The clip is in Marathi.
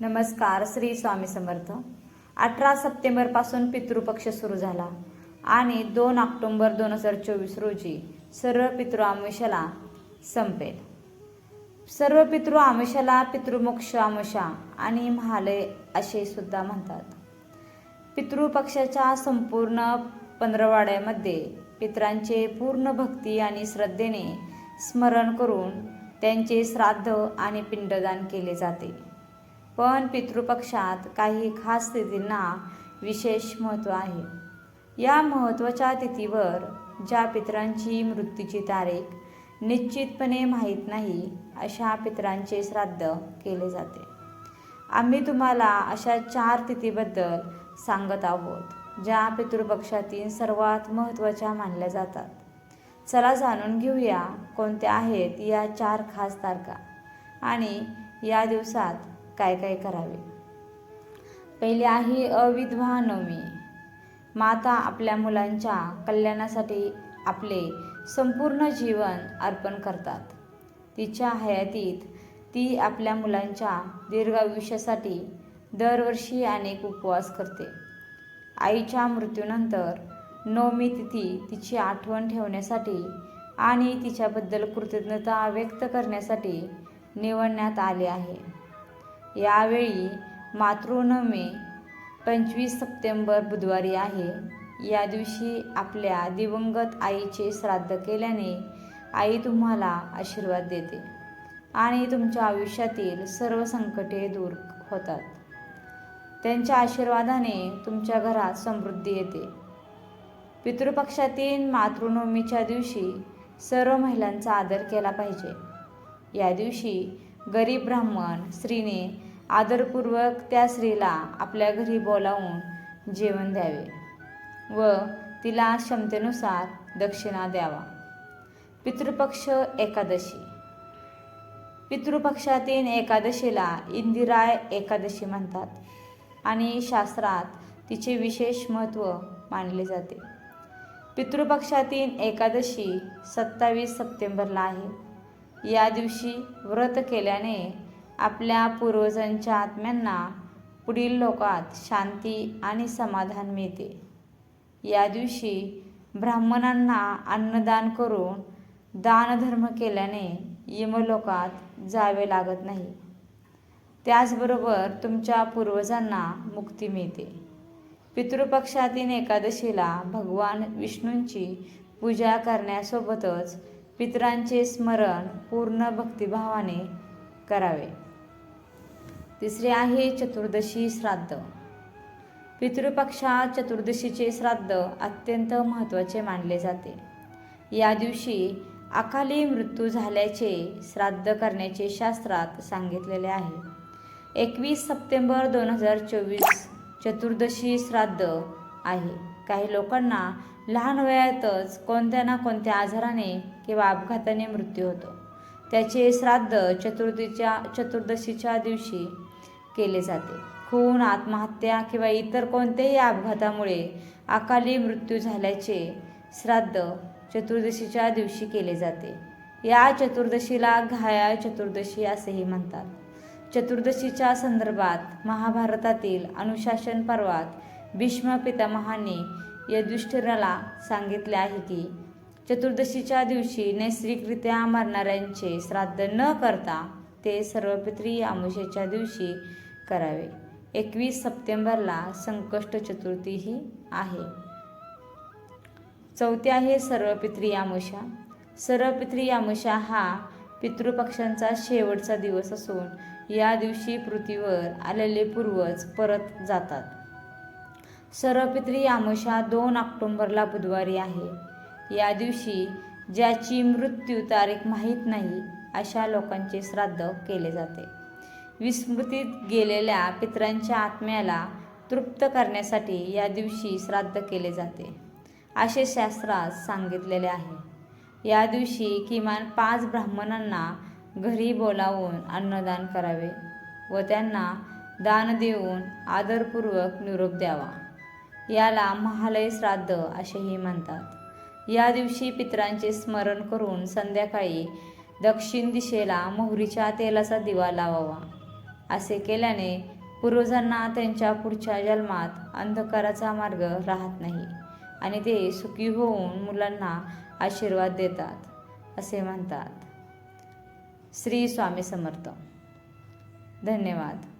नमस्कार श्री स्वामी समर्थ. अठरा सप्टेंबरपासून पितृपक्ष सुरू झाला आणि दोन ऑक्टोंबर दोन हजार चोवीस रोजी सर्व पितृ आमिषाला संपेल. सर्व पितृ आमिषाला पितृमोक्ष आमिषा आणि महालय असे सुद्धा म्हणतात. पितृपक्षाच्या संपूर्ण पंधरवाड्यामध्ये पितरांचे पूर्ण भक्ती आणि श्रद्धेने स्मरण करून त्यांचे श्राद्ध आणि पिंडदान केले जाते. पण पितृपक्षात काही खास तिथींना विशेष महत्त्व आहे. या महत्त्वाच्या तिथीवर ज्या पितरांची मृत्यूची तारीख निश्चितपणे माहीत नाही अशा पितरांचे श्राद्ध केले जाते. आम्ही तुम्हाला अशा चार तिथीबद्दल सांगत आहोत ज्या पितृपक्षातील सर्वात महत्त्वाच्या मानल्या जातात. चला जाणून घेऊया कोणत्या आहेत या चार खास तारखा आणि या दिवसात काय काय करावे? पहिली आहे अविधवा नवमी माता आपल्या मुलांच्या कल्याणासाठी आपले संपूर्ण जीवन अर्पण करतात. तिच्या हयातीत ती आपल्या मुलांच्या दीर्घायुष्यासाठी दरवर्षी अनेक उपवास करते. आईच्या मृत्यूनंतर नवमी तिथी तिची आठवण ठेवण्यासाठी आणि तिच्याबद्दल कृतज्ञता व्यक्त करण्यासाठी निवडण्यात आले आहे. यावेळी मातृनवमी पंचवीस सप्टेंबर बुधवारी आहे. या दिवशी आपल्या दिवंगत आईचे श्राद्ध केल्याने आई तुम्हाला आशीर्वाद देते आणि तुमच्या आयुष्यातील सर्व संकटे दूर होतात. त्यांच्या आशीर्वादाने तुमच्या घरात समृद्धी येते. पितृपक्षातील मातृनवमीच्या दिवशी सर्व महिलांचा आदर केला पाहिजे. या दिवशी गरीब ब्राह्मण स्त्रीने आदरपूर्वक त्या स्त्रीला आपल्या घरी बोलावून जेवण द्यावे व तिला क्षमतेनुसार दक्षिणा द्यावा. पितृपक्ष एकादशी. पितृपक्षातील एकादशीला इंदिराय एकादशी म्हणतात आणि शास्त्रात तिचे विशेष महत्त्व मानले जाते. पितृपक्षातील एकादशी सत्तावीस सप्टेंबरला आहे. या दिवशी व्रत केल्याने आपल्या पूर्वजांच्या आत्म्यांना पुढील लोकात शांती आणि समाधान मिळते. या दिवशी ब्राह्मणांना अन्नदान करून दानधर्म केल्याने यमलोकात जावे लागत नाही. त्याचबरोबर तुमच्या पूर्वजांना मुक्ती मिळते. पितृपक्षातील एकादशीला भगवान विष्णूंची पूजा करण्यासोबतच पितरांचे स्मरण पूर्ण भक्तिभावाने करावे. तिसरे आहे चतुर्दशी श्राद्ध. पितृपक्षात चतुर्दशीचे श्राद्ध अत्यंत महत्त्वाचे मानले जाते. या दिवशी अकाली मृत्यू झाल्याचे श्राद्ध करण्याचे शास्त्रात सांगितलेले आहे. एकवीस सप्टेंबर दोन हजार चोवीस चतुर्दशी श्राद्ध आहे. काही लोकांना लहान वयातच कोणत्या ना कोणत्या आजाराने किंवा अपघाताने मृत्यू होतो. त्याचे श्राद्ध चतुर्थीच्या चतुर्दशीच्या दिवशी केले जाते. खून आत्महत्या किंवा इतर कोणत्याही अपघातामुळे अकाली मृत्यू झाल्याचे श्राद्ध चतुर्दशीच्या दिवशी केले जाते. या चतुर्दशीला घाया चतुर्दशी असेही म्हणतात. चतुर्दशीच्या संदर्भात महाभारतातील अनुशासन पर्वात भीष्म पितामहाने युधिष्ठिराला सांगितले आहे की चतुर्दशीच्या दिवशी नैसर्गिकरित्या मरणाऱ्यांचे श्राद्ध न करता ते सर्वपित्री आमुषेच्या दिवशी करावे. एकवीस सप्टेंबरला संकष्ट चतुर्थीही आहे. चौथी आहे सर्वपित्री आमुषा. सर्वपित्री आमुषा हा पितृपक्षांचा शेवटचा दिवस असून या दिवशी पृथ्वीवर आलेले पूर्वज परत जातात. सर्वपित्री आमुषा दोन ऑक्टोंबरला बुधवारी आहे. या दिवशी ज्याची मृत्यू तारीख माहीत नाही अशा लोकांचे श्राद्ध केले जाते. विस्मृतीत गेलेल्या पितरांच्या आत्म्याला तृप्त करण्यासाठी या दिवशी श्राद्ध केले जाते असे शास्त्रात सांगितलेले आहे. या दिवशी किमान पाच ब्राह्मणांना घरी बोलावून अन्नदान करावे व त्यांना दान देऊन आदरपूर्वक निरोप द्यावा. याला महालय श्राद्ध असेही म्हणतात. या दिवशी पितरांचे स्मरण करून संध्याकाळी दक्षिण दिशेला मोहरीच्या तेलाचा दिवा लावावा. असे केल्याने पूर्वजांना त्यांच्या पुढच्या जन्मात अंधकाराचा मार्ग राहत नाही आणि ते सुखी होऊन मुलांना आशीर्वाद देतात असे म्हणतात. श्री स्वामी समर्थ. धन्यवाद.